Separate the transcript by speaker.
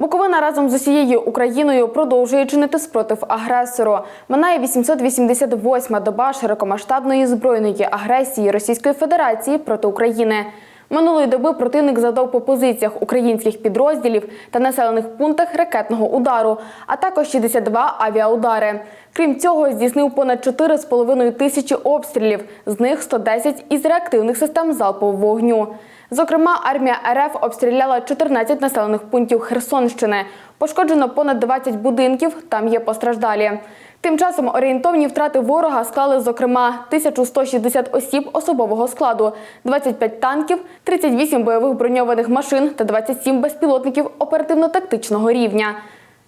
Speaker 1: Буковина разом з усією Україною продовжує чинити спротив агресору. Минає 888-ма доба широкомасштабної збройної агресії Російської Федерації проти України. Минулої доби противник завдав по позиціях українських підрозділів та населених пунктах ракетного удару, а також 62 авіаудари. Крім цього, здійснив понад 4,5 тисячі обстрілів, з них 110 із реактивних систем залпового вогню. Зокрема, армія РФ обстріляла 14 населених пунктів Херсонщини. Пошкоджено понад 20 будинків, там є постраждалі. Тим часом орієнтовні втрати ворога склали, зокрема, 1160 осіб особового складу, 25 танків, 38 бойових броньованих машин та 27 безпілотників оперативно-тактичного рівня.